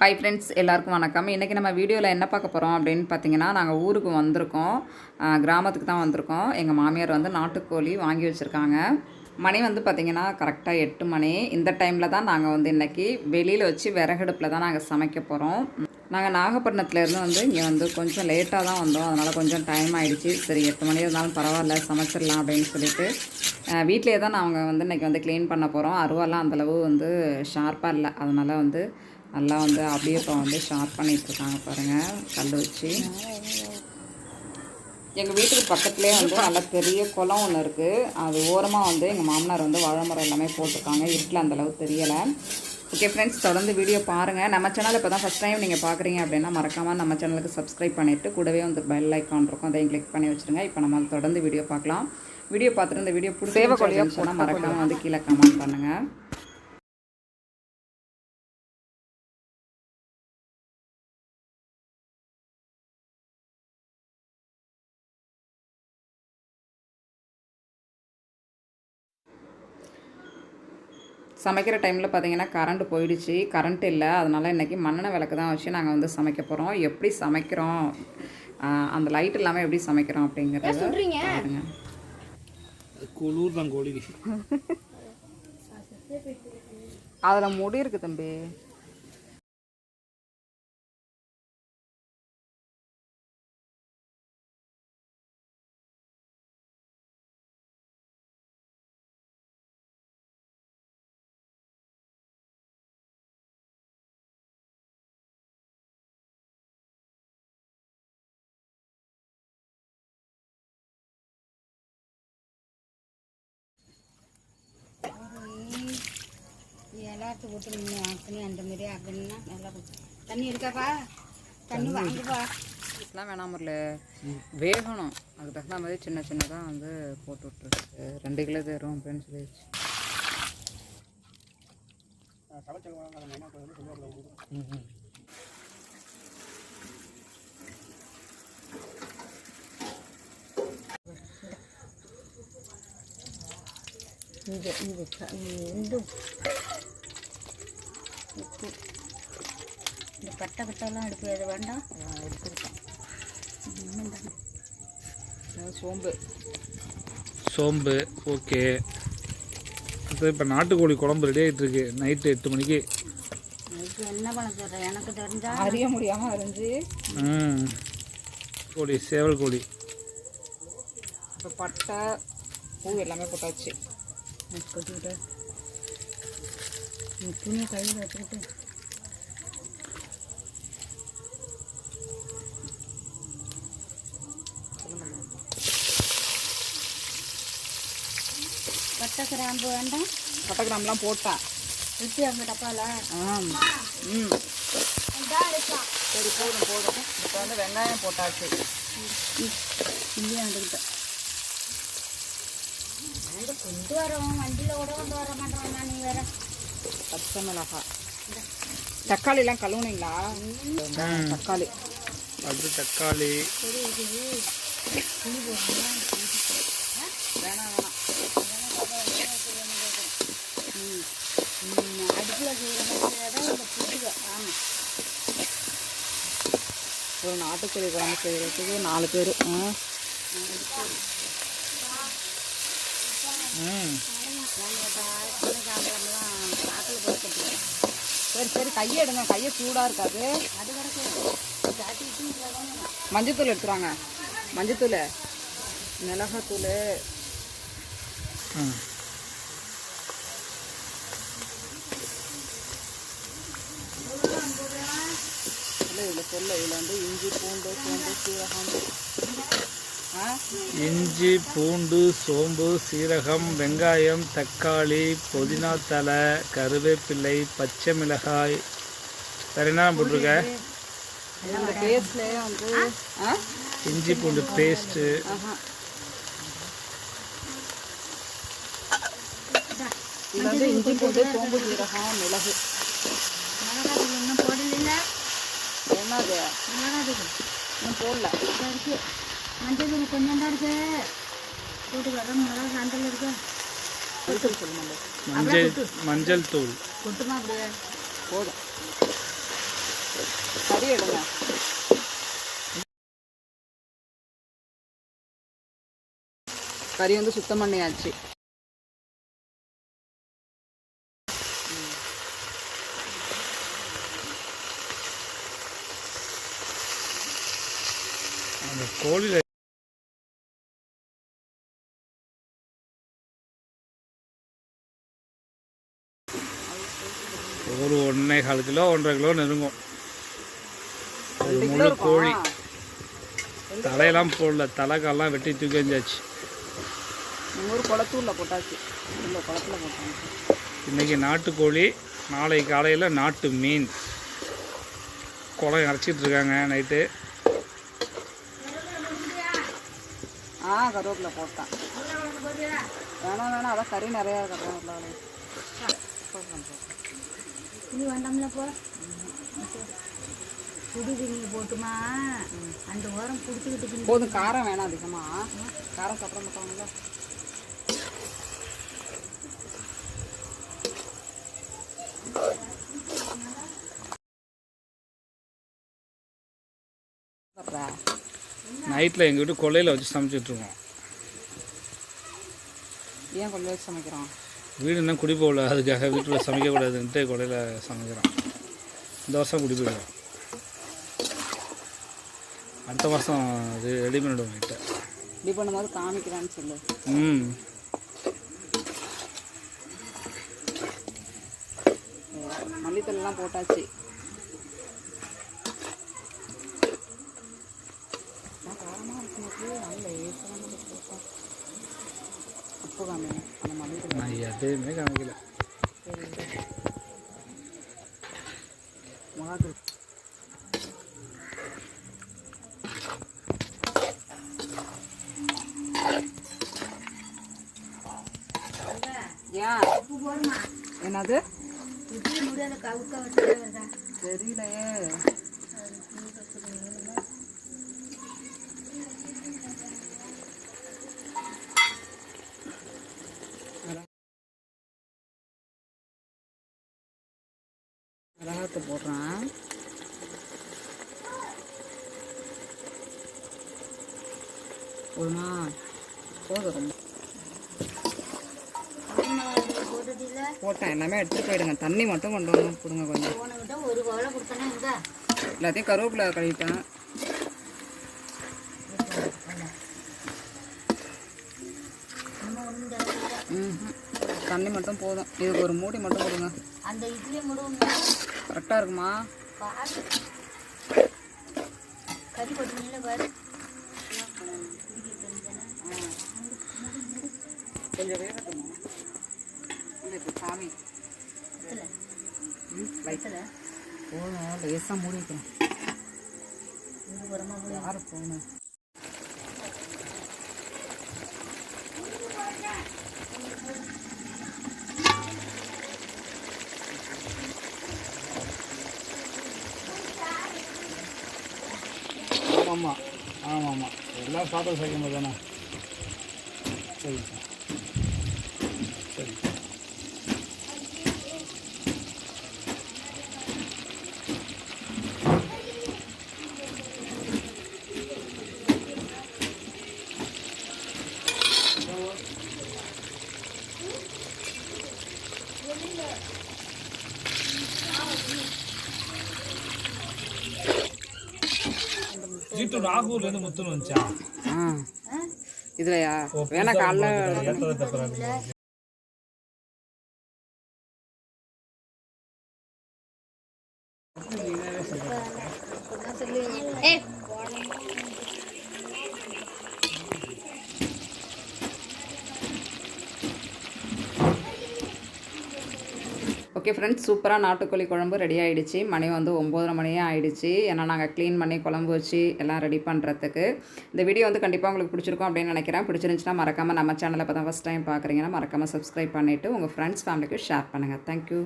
Hi friends எல்லாருக்கும் வணக்கம். இன்றைக்கி நம்ம வீடியோவில் என்ன பார்க்க போகிறோம் அப்படின்னு பார்த்தீங்கன்னா நாங்கள் ஊருக்கு வந்திருக்கோம். கிராமத்துக்கு தான் வந்திருக்கோம். எங்கள் மாமியார் வந்து நாட்டுக்கோழி வாங்கி வச்சுருக்காங்க. மணி வந்து பார்த்திங்கன்னா கரெக்டாக எட்டு மணி. இந்த டைமில் தான் நாங்கள் வந்து இன்றைக்கி வெளியில் வச்சு விறகடுப்பில் தான் நாங்கள் சமைக்க போகிறோம் நாங்கள் நாகப்பட்டினத்துலேருந்து வந்து இங்கே வந்து கொஞ்சம் லேட்டாக தான் வந்தோம். அதனால் கொஞ்சம் டைம் ஆகிடுச்சு சரி எட்டு மணி இருந்தாலும் பரவாயில்ல சமைச்சிடலாம் அப்படின்னு சொல்லிட்டு. வீட்டிலே தான் நாங்கள் வந்து இன்றைக்கி வந்து க்ளீன் பண்ண போகிறோம் அருவாலாம் அந்தளவு வந்து ஷார்ப்பாக இல்லை. அதனால் வந்து நல்லா வந்து அப்படியே இப்போ வந்து ஷார்ப் பண்ணிட்டு இருக்காங்க பாருங்கள் கல் வச்சு. எங்கள் வீட்டுக்கு பக்கத்துலேயே வந்து நல்ல பெரிய குளம் ஒன்று இருக்குது அது ஓரமாக வந்து எங்கள் மாமனார் வந்து வாழை மரம் எல்லாமே போட்டிருக்காங்க. இருட்டில் அந்தளவு தெரியலை. ஓகே ஃப்ரெண்ட்ஸ் தொடர்ந்து வீடியோ பாருங்கள் நம்ம சேனல் இப்போ தான் ஃபஸ்ட் டைம் நீங்கள் பார்க்குறீங்க அப்படின்னா மறக்காமல் நம்ம சேனலுக்கு சப்ஸ்கிரைப் பண்ணிவிட்டு கூடவே வந்து பெல் ஐக்கான் இருக்கும். அதையும் கிளிக் பண்ணி வச்சுருங்க. இப்போ நம்ம தொடர்ந்து வீடியோ பார்க்கலாம். வீடியோ பார்த்துட்டு இந்த வீடியோ பிடிச்ச சொன்னால் மறக்காமல் வந்து கீழே கமெண்ட் பண்ணுங்கள் சமைக்கிற டைமில் பார்த்தீங்கன்னா கரண்ட் போயிடுச்சு. கரண்ட் இல்லை. அதனால் இன்றைக்கி மண்ணெண்ணெய் விளக்கு தான் வச்சு நாங்கள் வந்து சமைக்க போகிறோம் எப்படி சமைக்கிறோம்? அந்த லைட் இல்லாமல் எப்படி சமைக்கிறோம் அப்படிங்கிறத பாருங்க. குளிர் தான் கோழிக்கு அதில் முடி இருக்குது தம்பி. எல்லாத்துக்கும் போட்டு நின்று ஆக்கணி அந்த மாதிரி ஆக்கணும்னா நல்லா தண்ணி இருக்காப்பா தண்ணி வாங்கிப்பா இதெல்லாம் வேணாம் முரளி. வேகணும். அதுக்கு தகுந்த மாதிரி சின்ன சின்னதாக வந்து போட்டு விட்டுருக்கு ரெண்டு கிலோ தரும் அப்படின்னு சொல்லிடுச்சு இது இது உப்பு. இந்த கட்டை கட்டெல்லாம் எடுப்பு எது வேண்டாம். எடுத்துருக்கேன் சோம்பு. சோம்பு ஓகே. இப்போ இப்போ நாட்டுக்கோழி குழம்பு ரெடி ஆகிட்டு இருக்கு. நைட்டு எட்டு மணிக்கு. என்ன பண்ண சொல்கிறேன் எனக்கு தெரிஞ்சா அறிய முடியாமல் அரிஞ்சு. ம் கோழி சேவல் கோழி. இப்போ பட்டை பூ எல்லாமே போட்டாச்சு. கொட்டிக்கிட்டு. துணியை கழுவி வச்சுக்கிட்டு பட்டை. கிராம்பு வேண்டாம். பட்டை கிராம்லாம் போட்டேன். ருச்சி அந்த டப்பால. ஆம். ம். சரி போதும் போதும். இப்போ வந்து வெங்காயம் போட்டாச்சு. இல்லையா வந்துக்கிட்டேன் கொண்டு வரோம் வண்டியில் கூட கொண்டு வர மாட்டோம் நீ வேற. பச்சை மிளகாய் தக்காளிலாம் கழுவுனீங்களா? தக்காளி. அடுத்து தக்காளி. வேணாம் வேணாம் அடுப்பில் செய்கிற மாதிரி தான் இந்த புட்டுக ஆமாம் ஒரு நாட்டுக்கோழி குழம்பு செய்கிறதுக்கு நாலு பேர். ம். சாப்பிட்றோம்லாம் சரி சரி கையை எடுங்க. கையை சூடாக இருக்காது. மஞ்சத்தூள் எடுத்துருவாங்க. மஞ்சத்தூள். மிளகாத்தூள். இல்லை இல்லை இதில் சொல்ல இதில் வந்து இஞ்சி பூண்டு பூண்டு சீரகம். இஞ்சி பூண்டு சோம்பு சீரகம் வெங்காயம் தக்காளி புதினா தலை கருவேப்பிலை பச்சை மிளகாய். வேறு என்ன போட்டிருக்க? இஞ்சி பூண்டு பேஸ்ட்டு. வந்து இஞ்சி பூண்டு சோம்பு சீரகம் மிளகு. இன்னும் போடல. இன்னும் மஞ்சள் தூள் கொஞ்சம் தான் இருக்கு. போட்டு வரோம் மிளகா சாந்தல் இருக்கு. மஞ்சள் சொல்லுங்க மஞ்சள். தூள். கொட்டுமா அப்படியே? போதும். கறி எடுங்க. கறி வந்து சுத்தம் பண்ணியாச்சு. அந்த கோழியில் ஒன்றே கால் கிலோ ஒன்றரை கிலோ நெருங்கும் ஒரு முழு கோழி தலையெல்லாம் போடல. தலைக்கால்லாம் வெட்டி தூக்கி ஊர் குளத்தூரில் போட்டாச்சு. இல்லை குளத்துல போட்டாங்க. இன்றைக்கி நாட்டுக்கோழி நாளை காலையில் நாட்டு மீன். குளம் இறச்சிட்டு இருக்காங்க நைட்டு. ஆ கருவேப்பிலை போட்டேன். வேணாம் வேணாம். அதான் கறி நிறையா கருவேப்பிலை இது வேண்டாம்ல போ சுடுது நீ போட்டுமா? அந்த ஓரம் குடிச்சுக்கிட்டு பின் போதும் காரம் வேணாம் அதிகமாக காரம் சாப்பிட மாட்டாங்கல்ல. சாப்பிட்றா? நைட்டில் எங்கள் வீட்டு கொல்லையில் வச்சு சமைச்சிட்ருக்கோம் ஏன் கொள்ளை வச்சு சமைக்கிறோம்? வீடு இன்னும் குடி போகல அதுக்காக வீட்டில் சமைக்கக்கூடாதுன்ட்டு கொல்லையில் சமைக்கிறோம். இந்த வருஷம் குடி போயிடுவோம். அடுத்த வருஷம் அது ரெடி பண்ணிவிடுவோம் வீட்டை. இப்படி பண்ணும்போது காமிக்கிறான்னு சொல்லு. ம். மல்லித்தூள்லாம் போட்டாச்சு. காரமாக இருக்கும்போது நல்ல ஏசமாக உப்பு எதையுமே காமிக்கல. என்னது? தெரியலையே மிளகாத்து போடுறேன் போதுமா போதும் ரொம்ப. போட்டேன் எல்லாமே எடுத்துட்டு போயிடுங்க. தண்ணி மட்டும் கொண்டு வந்து கொடுங்க கொஞ்சம். ஒரு கோலை கொடுத்தனா இந்த. எல்லாத்தையும் கருவேப்பிலை கழுவிட்டேன். தண்ணி மட்டும் போதும். இதுக்கு ஒரு மூடி மட்டும் கொடுங்க. அந்த இட்லி முடுவும் கரெக்டாக இருக்குமா? கறி போட்டுனீங்களா பாரு. கொஞ்சம் வேகட்டுமா. இல்லை இப்போ சாமி. பத்தல ம் லைட் பத்தல போதும் லேசாக மூடி ஒரு புறமா போய் யார் போகணும் ஆமாம் ஆமாம் ஆமாம் எல்லாம் சாப்பிட சேர்க்கும் போது தானே? சரி சரி. ஜீட்டு நாகூர்லேருந்து முத்துன்னு வந்துச்சா? இதுலையா? வேணா காலைல ஏற்றதை ஓகே ஃப்ரெண்ட்ஸ் சூப்பராக நாட்டுக்கோழி குழம்பு ரெடி ஆகிடுச்சு மணி வந்து ஒம்போதரை மணியே ஆகிடுச்சு ஏன்னா நாங்கள் க்ளீன் பண்ணி குழம்பு வச்சு எல்லாம் ரெடி பண்ணுறதுக்கு இந்த வீடியோ வந்து கண்டிப்பாக உங்களுக்கு பிடிச்சிருக்கும் அப்படின்னு நினைக்கிறேன். பிடிச்சிருந்துச்சுன்னா மறக்காமல் நம்ம சேனலை இப்போ தான் ஃபஸ்ட் டைம் பார்க்குறீங்கன்னா மறக்காமல் சப்ஸ்கிரைப் பண்ணிவிட்டு உங்கள் ஃப்ரெண்ட்ஸ் ஃபேமிலிக்கு ஷேர் பண்ணுங்கள் தேங்க்யூ